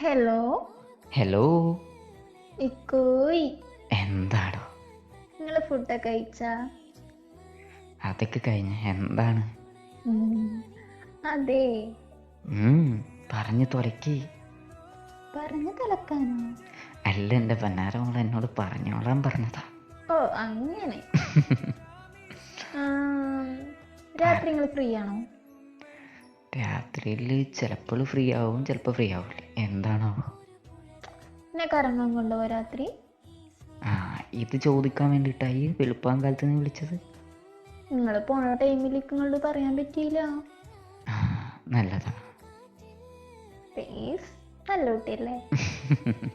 Hello? Hello? ഇക്കോയ്. എന്താടോ? നിങ്ങൾ ഫുഡൊക്കെ കഴിച്ചാ? അതൊക്കെ കഴിഞ്ഞ. എന്താണ്? അതെ. പറഞ്ഞു തുലക്കി. പറഞ്ഞു തുലക്കാനോ? അല്ല എന്റെ പന്നാര മോൾ എന്നോട് പറഞ്ഞോളാൻ പറഞ്ഞതാ. ഓ അങ്ങനെ. രാത്രി നിങ്ങൾ ഫ്രീ ആണോ രാത്രിയിൽ ചിലപ്പോൾ ഫ്രീ ആവും ചിലപ്പോൾ ഫ്രീ ആവില്ല എന്താണോ? എന്നെ കറങ്ങാൻ കൊണ്ടുപോവാ രാത്രി. ആ ഇത് ചോദിക്കാൻ വേണ്ടിട്ടായി വെളുപ്പാൻ കാലത്ത് നീ വിളിച്ചത്. നിങ്ങൾ പോണ ടൈമിലേക്ക് നിങ്ങളോട് പറയാൻ പറ്റിയില്ല. ആ നല്ലതാ. പ്ലീസ് നല്ല കുട്ടിയല്ലേ?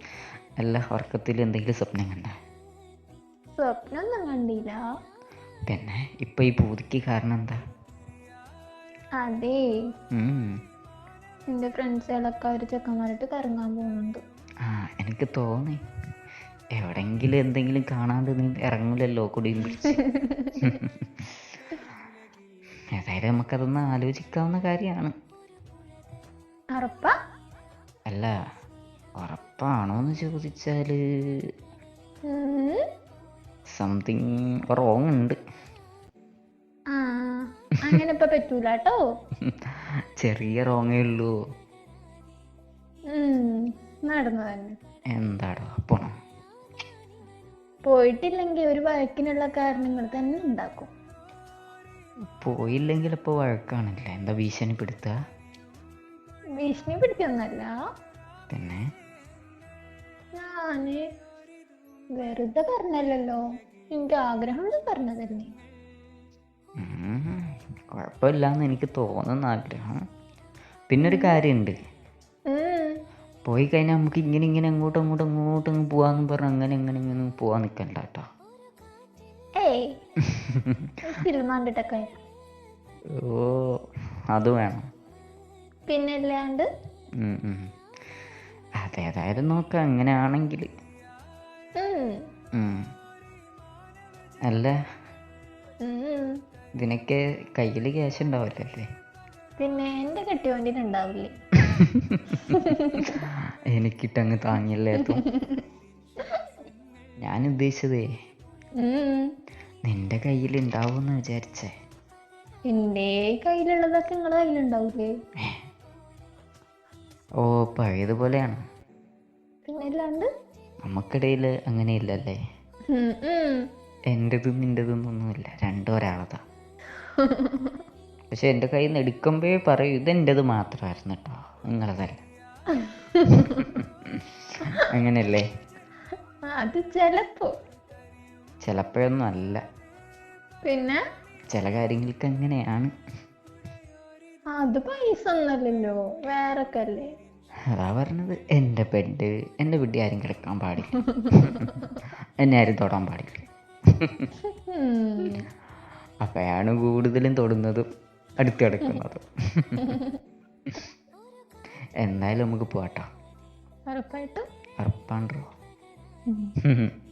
അല്ല ഉറക്കത്തിൽ എന്തെങ്കിലും സ്വപ്നം കണ്ട? സ്വപ്നം ഒന്നും കണ്ടില്ല. പിന്നെ ഇപ്പൊ ഈ പൂതിക്ക് കാരണം എന്താ? അതേ. ഉം. എന്റെ ഫ്രണ്ട്സുകളൊക്കെ അവർ ചെക്കന്മാരായിട്ട് കറങ്ങാൻ പോകുന്നുണ്ട്. ആ എനിക്ക് തോന്നി. എവിടെങ്കിലും എന്തെങ്കിലും കാണാണ്ട് നീ ഇറങ്ങില്ലല്ലോ കുടിയും പിടിച്ച്. ഏതായാലും നമുക്കതൊന്ന് ആലോചിക്കാവുന്ന കാര്യമാണ്. ഉറപ്പാ? അല്ല ഉറപ്പാണോന്ന് ചോദിച്ചാൽ സംതിങ് റോങ് ഉണ്ട്. അങ്ങനെ ഇപ്പൊ പറ്റൂല കേട്ടോ ചെറിയ റോങ്ങേ ഉള്ളൂ. നടന്നു തന്നെ. എന്താടോ പോണം? പോയിട്ടില്ലെങ്കിൽ ഒരു വഴക്കിനുള്ള കാരണങ്ങൾ തന്നെ ഉണ്ടാക്കും. പോയില്ലെങ്കിൽ ഇപ്പൊ വഴക്കാണല്ലേ? എന്താ ഭീഷണി പിടുത്ത? ഭീഷണി പിടിക്കൊന്നല്ല പിന്നെ? ഞാൻ വെറുതെ പറഞ്ഞല്ലോ എനിക്ക് ആഗ്രഹം പറഞ്ഞതല്ലേ. കുഴപ്പമില്ലാന്ന് എനിക്ക് തോന്നുന്ന ആഗ്രഹം. പിന്നെ ഒരു കാര്യമുണ്ട് പോയി കഴിഞ്ഞാൽ നമുക്ക് ഇങ്ങനെ ഇങ്ങനെ അങ്ങോട്ടും അങ്ങോട്ടും അങ്ങോട്ടും അങ്ങ് പോവാന്ന് പറഞ്ഞ് അങ്ങനെ ഇങ്ങനെ ഇങ്ങനെ പോവാൻ നിൽക്കണ്ട കേട്ടോ. ഓ അത് വേണം. പിന്നെ അതെ. അതേതായാലും നോക്കാം അങ്ങനെയാണെങ്കിൽ. അല്ലേ. ഇതിനൊക്കെ കയ്യിൽ ക്യാഷ് ഉണ്ടാവില്ലല്ലേ പിന്നെ എന്റെ കെട്ടിയോണ്ടിന് ഉണ്ടാവില്ലേ? എനിക്കിട്ടങ്ങ് താങ്ങിയല്ലേ താങ്ങില്ലേ ഞാൻ ഉദ്ദേശിച്ചതേ. നിന്റെ കയ്യിൽ ഉണ്ടാവുമെന്ന് വിചാരിച്ചേ. എന്റെ കയ്യിലുള്ളതൊക്കെ നിങ്ങളെ കയ്യിലുണ്ടാവില്ലേ ഓ പഴയതുപോലെയാണ്. അല്ലാണ്ട്? നമുക്കിടയിൽ അങ്ങനെയില്ലല്ലേ? ഇല്ലല്ലേ ഉം. ഒന്നുമില്ല രണ്ടും ഒരാളതാ. പക്ഷെ എന്റെ കയ്യിൽ നിന്ന് എടുക്കുമ്പോഴേ പറയൂ ഇത് എന്റെത് മാത്രമായിരുന്നു കേട്ടോ നിങ്ങളതല്ല. അങ്ങനെയല്ലേ അത് ചെലപ്പോ. ചിലപ്പോഴൊന്നും അല്ല. പിന്നെ? ചില കാര്യങ്ങൾക്ക് അങ്ങനെയാണ്. അത് പൈസ ഒന്നല്ലല്ലോ വേറെ അല്ലേ അതാ പറഞ്ഞത്. എന്റെ ബെഡ് എന്റെ ബെഡ് ആരും കിടക്കാൻ പാടില്ല. എന്നെ ആരും തൊടാൻ പാടില്ല. ഉം. അപ്പോഴാണ് കൂടുതലും തൊടുന്നതും അടുത്ത് കിടക്കുന്നതും എന്നാലും നമുക്ക് പോവാട്ടോ ഉറപ്പായിട്ടും ഉറപ്പാണ്ടോ.